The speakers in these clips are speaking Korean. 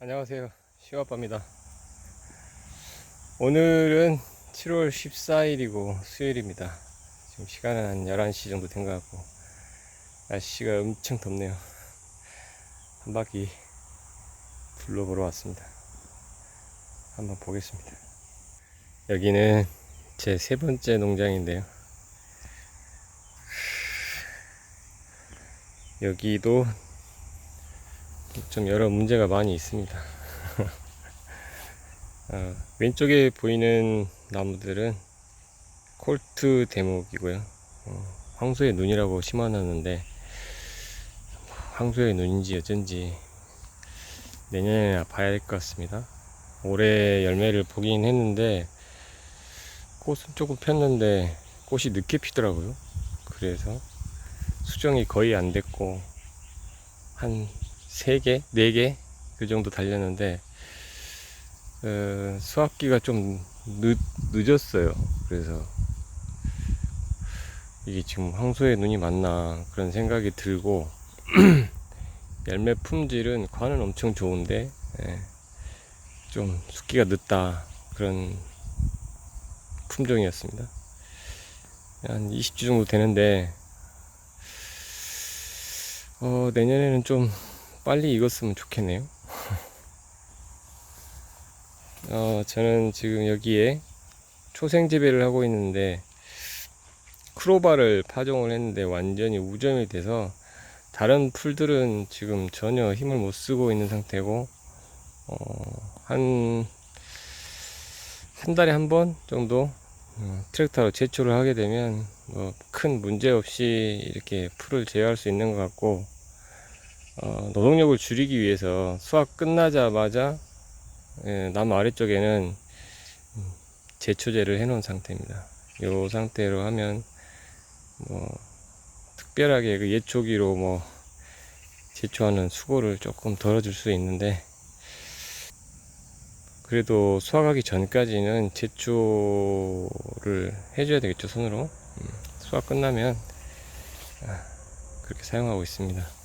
안녕하세요. 시와빠입니다. 오늘은 7월 14일이고 수요일입니다. 지금 시간은 한 11시 정도 된 것 같고 날씨가 엄청 덥네요. 한 바퀴 둘러보러 왔습니다. 한번 보겠습니다. 여기는 제 세 번째 농장인데요. 여기도 좀 여러 문제가 많이 있습니다. 어, 왼쪽에 보이는 나무들은 콜트 대목이고요. 어, 황소의 눈이라고 심어놨는데 황소의 눈인지 어쩐지 내년에 봐야 될 것 같습니다. 올해 열매를 보긴 했는데 꽃은 조금 폈는데 꽃이 늦게 피더라고요. 그래서 수정이 거의 안 됐고 한 3개, 4개 그 정도 달렸는데 어, 수확기가 좀 늦, 늦었어요. 그래서 이게 지금 황소의 눈이 맞나 그런 생각이 들고 열매 품질은 관은 엄청 좋은데 예, 좀 숙기가 늦다 그런 품종이었습니다. 한 20주 정도 되는데 어, 내년에는 좀 빨리 익었으면 좋겠네요. 어, 저는 지금 여기에 초생 재배를 하고 있는데 크로바를 파종을 했는데 완전히 우점이 돼서 다른 풀들은 지금 전혀 힘을 못 쓰고 있는 상태고 어, 한, 한 달에 한 번 정도 어, 트랙터로 제초를 하게 되면 뭐 큰 문제 없이 이렇게 풀을 제어할 수 있는 것 같고 어, 노동력을 줄이기 위해서 수확 끝나자마자 예, 나무 아래쪽에는 음, 제초제를 해놓은 상태입니다. 이 상태로 하면 뭐 특별하게 그 예초기로 뭐 제초하는 수고를 조금 덜어줄 수 있는데 그래도 수확하기 전까지는 제초를 해줘야 되겠죠 손으로 음, 수확 끝나면 아, 그렇게 사용하고 있습니다.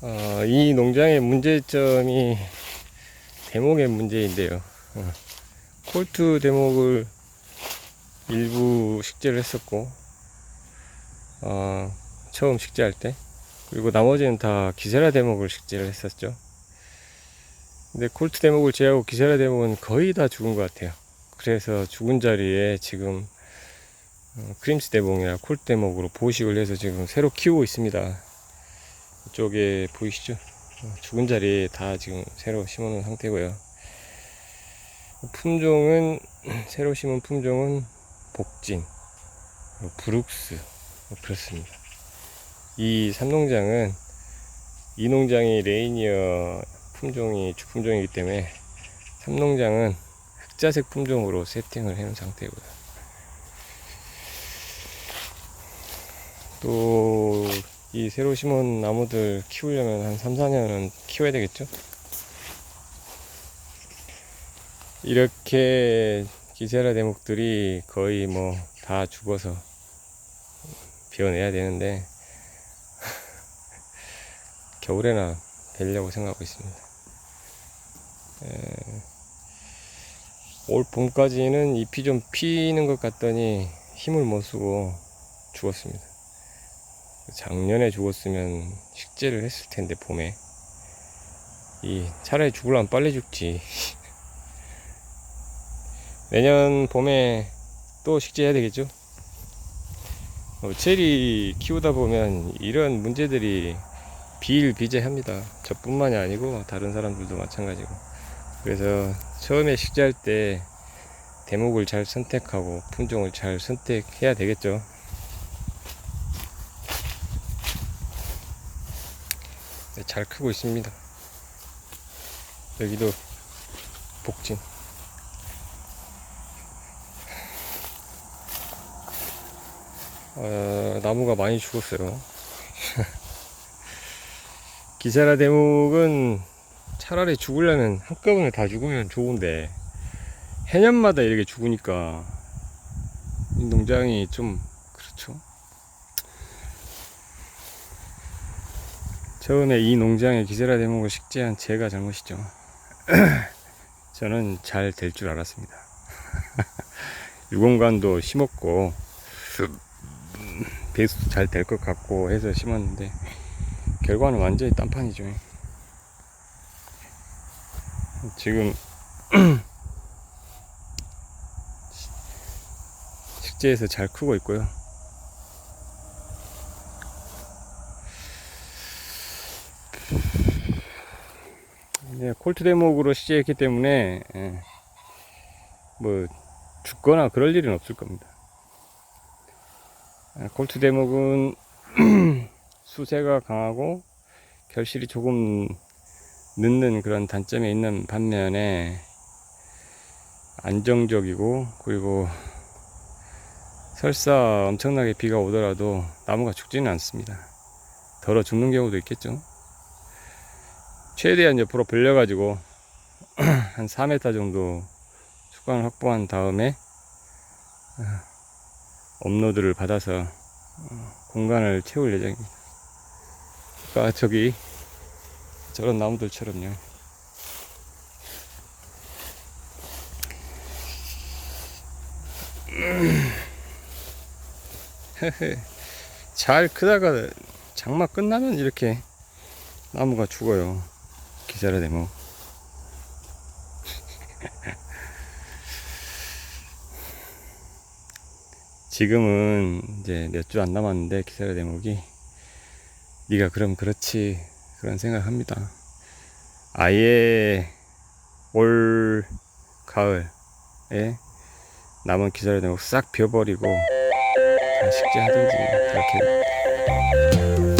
어, 이 농장의 문제점이 대목의 문제인데요. 어, 콜트 대목을 일부 식재를 했었고, 어, 처음 식재할 때, 그리고 나머지는 다 기세라 대목을 식재를 했었죠. 근데 콜트 대목을 제외하고 기세라 대목은 거의 다 죽은 것 같아요. 그래서 죽은 자리에 지금 어, 크림스 대목이나 콜트 대목으로 보식을 해서 지금 새로 키우고 있습니다. 이쪽에 보이시죠? 어, 죽은 자리에 다 지금 새로 심어 놓은 상태고요. 품종은 새로 심은 품종은 복진, 브룩스 뭐 그렇습니다. 이 삼농장은 이 농장이 레이니어 품종이 주품종이기 때문에 삼농장은 흑자색 품종으로 세팅을 해놓은 상태고요. 또 이 새로 심은 나무들 키우려면 한 3, 4년은 키워야 되겠죠? 이렇게 기세라 대목들이 거의 뭐 다 죽어서 비워내야 되는데 겨울에나 되려고 생각하고 있습니다. 에, 올 봄까지는 잎이 좀 피는 것 같더니 힘을 못 쓰고 죽었습니다. 작년에 죽었으면 식재를 했을 텐데 봄에. 이 차라리 죽을라면 빨리 죽지. 내년 봄에 또 식재해야 되겠죠? 어, 체리 키우다 보면 이런 문제들이 비일비재합니다. 저뿐만이 아니고 다른 사람들도 마찬가지고. 그래서 처음에 식재할 때 대목을 잘 선택하고 품종을 잘 선택해야 되겠죠 네, 잘 크고 있습니다. 여기도 복진. 어, 나무가 많이 죽었어요. 기세라 대목은 차라리 죽으려면 한꺼번에 다 죽으면 좋은데 해년마다 이렇게 죽으니까 이 농장이 좀 그렇죠. 처음에 이 농장에 기세라 대목을 식재한 제가 잘못이죠. 저는 잘 될 줄 알았습니다. 유공관도 심었고 배수도 잘 될 것 같고 해서 심었는데 결과는 완전히 딴판이죠. 지금 식재에서 잘 크고 있고요. 네, 콜트 대목으로 시작했기 때문에 예, 뭐 죽거나 그럴 일은 없을 겁니다. 아, 콜트 대목은 수세가 강하고 결실이 조금 늦는 그런 단점이 있는 반면에 안정적이고 그리고 설사 엄청나게 비가 오더라도 나무가 죽지는 않습니다. 덜어 죽는 경우도 있겠죠. 최대한 옆으로 벌려가지고 한 4m 정도 수강을 확보한 다음에 어, 업로드를 받아서 어, 공간을 채울 예정입니다. 그러니까 저기 저런 나무들처럼요. 잘 크다가 장마 끝나면 이렇게 나무가 죽어요. 기자라 대목. 지금은 이제 몇 주 안 남았는데 기사라 대목이 네가 그럼 그렇지 그런 생각합니다. 아예 올 가을에 남은 기사라 대목 싹 비워버리고 다 식재하든지 그렇게